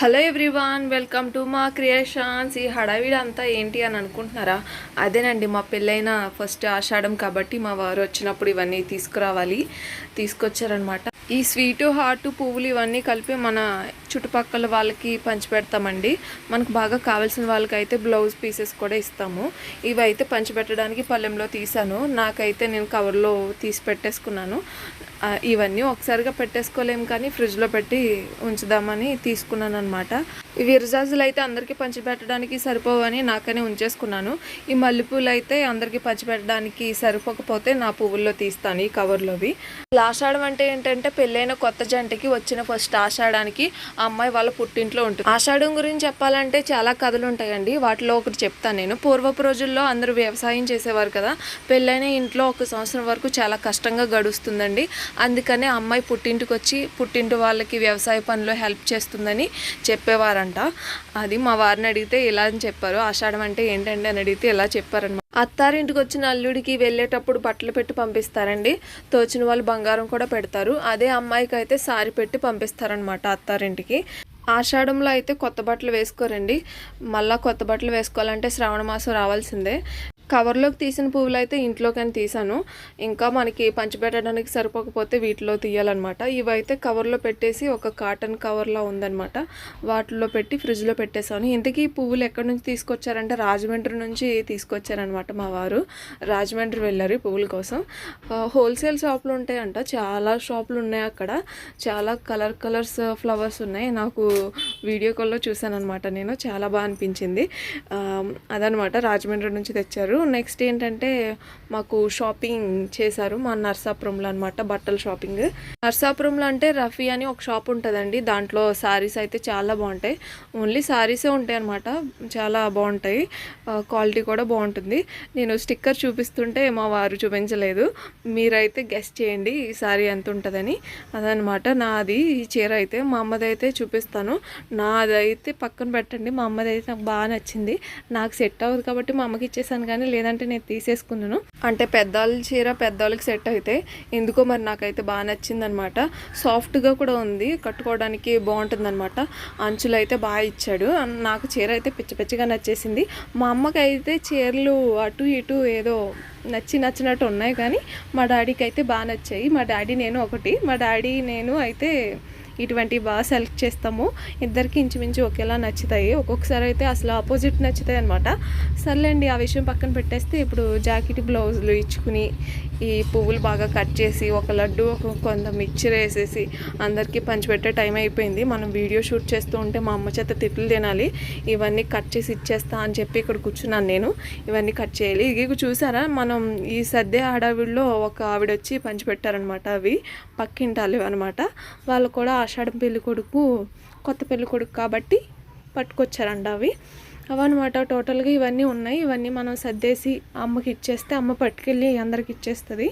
Hello everyone welcome to మా creations. ఈ హడావిడి అంతా ఏంటి అని అనుకుంటున్నారా? అదేనండి మా పెళ్ళైన ఫస్ట్ ఆషాఢం కాబట్టి మా వారు వచ్చినప్పుడు ఇవన్నీ తీసుకురావాలి తీసుకొచ్చారనమాట ఈ స్వీటు హాట్ పువ్వులు ఇవన్నీ కలిపి మన చుట్టుపక్కల వాళ్ళకి పంచిపెడతామండి మనకు బాగా కావాల్సిన వాళ్ళకైతే బ్లౌజ్ పీసెస్ కూడా ఇస్తాము. ఇవి అయితే పంచిపెట్టడానికి పళ్ళెంలో తీసాను. నాకైతే నేను కవర్లో తీసి పెట్టేసుకున్నాను. ఇవన్నీ ఒకసారిగా పెట్టేసుకోలేము కానీ ఫ్రిడ్జ్లో పెట్టి ఉంచుదామని తీసుకున్నాను అనమాట ఈ విరజాజులు అయితే అందరికీ పంచిపెట్టడానికి సరిపోవని నాకనే ఉంచేసుకున్నాను. ఈ మల్లెపూలు అయితే అందరికీ పంచిపెట్టడానికి సరిపోకపోతే నా పువ్వుల్లో తీస్తాను ఈ కవర్లోవి. ఆషాఢం అంటే ఏంటంటే పెళ్ళైన కొత్త జంటకి వచ్చిన ఫస్ట్ ఆషాఢానికి ఆ అమ్మాయి వాళ్ళ పుట్టింట్లో ఉంటుంది. ఆషాఢం గురించి చెప్పాలంటే చాలా కథలు ఉంటాయండి. వాటిలో ఒకటి చెప్తాను నేను. పూర్వపు రోజుల్లో అందరూ వ్యవసాయం చేసేవారు కదా. పెళ్ళైన ఇంట్లో ఒక సంవత్సరం వరకు చాలా కష్టంగా గడుస్తుందండి. అందుకనే అమ్మాయి పుట్టింటికి వచ్చి పుట్టింటి వాళ్ళకి వ్యవసాయ పనిలో హెల్ప్ చేస్తుందని చెప్పేవారంట. అది మా వారిని అడిగితే ఇలా అని చెప్పారు. ఆషాఢం అంటే ఏంటండి అని అడిగితే ఇలా చెప్పారనమాట అత్తారింటికి వచ్చిన అల్లుడికి వెళ్ళేటప్పుడు బట్టలు పెట్టి పంపిస్తారండి. తోచిన వాళ్ళు బంగారం కూడా పెడతారు. అదే అమ్మాయికి అయితే సారీ పెట్టి పంపిస్తారనమాట అత్తారింటికి. ఆషాఢంలో అయితే కొత్త బట్టలు వేసుకోరండి. మళ్ళీ కొత్త బట్టలు వేసుకోవాలంటే శ్రావణ మాసం రావాల్సిందే. కవర్లోకి తీసిన పువ్వులు అయితే ఇంట్లోకని తీసాను ఇంకా మనకి పంచిపెట్టడానికి సరిపోకపోతే వీటిలో తీయాలన్నమాట. ఇవైతే కవర్లో పెట్టేసి ఒక కాటన్ కవర్లా ఉందన్నమాట. వాటిలో పెట్టి ఫ్రిడ్జ్లో పెట్టేశాను. ఇంతకీ పువ్వులు ఎక్కడి నుంచి తీసుకొచ్చారంటే రాజమండ్రి నుంచి తీసుకొచ్చారనమాట మా వారు. రాజమండ్రి వెళ్ళారు పువ్వుల కోసం. హోల్సేల్ షాపులు ఉంటాయంట. చాలా షాపులు ఉన్నాయి అక్కడ. చాలా కలర్ కలర్స్ ఫ్లవర్స్ ఉన్నాయి. నాకు వీడియో కాల్లో చూసాను అనమాట నేను. చాలా బాగా అనిపించింది. అదనమాట రాజమండ్రి నుంచి తెచ్చారు. నెక్స్ట్ ఏంటంటే మాకు షాపింగ్ చేశారు మా నర్సాపురంలో అనమాట బట్టల షాపింగ్. నర్సాపురంలో అంటే రఫీ అని ఒక షాప్ ఉంటుందండి. దాంట్లో శారీస్ అయితే చాలా బాగుంటాయి. ఓన్లీ శారీసే ఉంటాయి అనమాట చాలా బాగుంటాయి. క్వాలిటీ కూడా బాగుంటుంది. నేను స్టిక్కర్ చూపిస్తుంటే మా వారు చూపించలేదు. మీరైతే గెస్ట్ చేయండి ఈ శారీ ఎంత ఉంటుందని. అదనమాట నాది ఈ చీర అయితే మా అమ్మది అయితే చూపిస్తాను. నాదైతే పక్కన పెట్టండి. మా అమ్మది అయితే నాకు బాగా నచ్చింది. నాకు సెట్ అవ్వదు కాబట్టి మా అమ్మకి ఇచ్చేసాను కానీ లేదంటే నేను తీసేసుకున్నాను. అంటే పెద్దవాళ్ళ చీర పెద్దవాళ్ళకి సెట్ అయితే ఎందుకో మరి నాకైతే బాగా నచ్చింది అనమాట సాఫ్ట్గా కూడా ఉంది. కట్టుకోవడానికి బాగుంటుంది అనమాట అంచులు అయితే బాగా ఇచ్చాడు. నాకు చీర అయితే పిచ్చి పిచ్చిగా నచ్చేసింది. మా అమ్మకి అయితే చీరలు అటు ఇటు ఏదో నచ్చి నచ్చినట్టు ఉన్నాయి కానీ మా డాడీకి అయితే బాగా నచ్చాయి. మా డాడీ నేను ఒకటి. మా డాడీ నేను అయితే ఇటువంటివి బాగా సెలెక్ట్ చేస్తాము. ఇద్దరికి ఇంచుమించు ఒకేలా నచ్చుతాయి. ఒక్కొక్కసారి అయితే అసలు ఆపోజిట్ నచ్చుతాయి అనమాట సర్లేండి ఆ విషయం పక్కన పెట్టేస్తే ఇప్పుడు జాకెట్ బ్లౌజులు ఇచ్చుకుని ఈ పువ్వులు బాగా కట్ చేసి ఒక లడ్డు ఒక కొంత మిక్చర్ వేసేసి అందరికీ పంచిపెట్టే టైం అయిపోయింది. మనం వీడియో షూట్ చేస్తూ ఉంటే మా అమ్మ చేత తిట్లు తినాలి. ఇవన్నీ కట్ చేసి ఇచ్చేస్తా అని చెప్పి ఇక్కడ కూర్చున్నాను నేను. ఇవన్నీ కట్ చేయాలి. ఇవి చూసారా? మనం ఈ సద్య హడావిడిలో ఒక ఆవిడ వచ్చి పంచిపెట్టారనమాట అవి పక్కింటాలి అనమాట వాళ్ళు కూడా ఆషాఢం పెళ్ళి కొడుకు కొత్త పెళ్ళి కొడుకు కాబట్టి పట్టుకొచ్చారంట అవి. అవన్నమాట టోటల్గా ఇవన్నీ ఉన్నాయి. ఇవన్నీ మనం సర్దేసి అమ్మకి ఇచ్చేస్తే అమ్మ పట్టుకెళ్ళి అందరికి ఇచ్చేస్తుంది.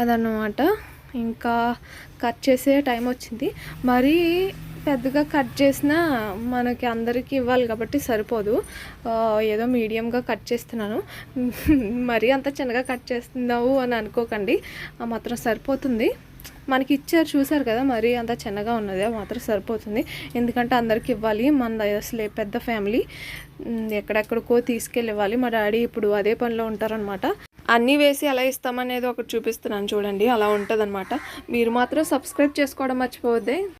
అదన్నమాట. ఇంకా కట్ చేసే టైం వచ్చింది. మరీ పెద్దగా కట్ చేసినా మనకి అందరికీ ఇవ్వాలి కాబట్టి సరిపోదు. ఏదో మీడియంగా కట్ చేస్తున్నాను. మరీ అంత చిన్నగా కట్ చేస్తున్నావు అని అనుకోకండి. మాత్రం సరిపోతుంది. మనకి ఇచ్చారు చూసారు కదా మరీ అంత చిన్నగా ఉన్నది అది మాత్రం సరిపోతుంది. ఎందుకంటే అందరికి ఇవ్వాలి మన అసలే పెద్ద ఫ్యామిలీ. ఎక్కడెక్కడికో తీసుకెళ్ళివ్వాలి. మా డాడీ ఇప్పుడు అదే పనిలో ఉంటారనమాట అన్నీ వేసి ఎలా ఇస్తామనేది ఒకటి చూపిస్తున్నాను చూడండి అలా ఉంటుంది మీరు మాత్రం సబ్స్క్రైబ్ చేసుకోవడం మర్చిపోవద్దే.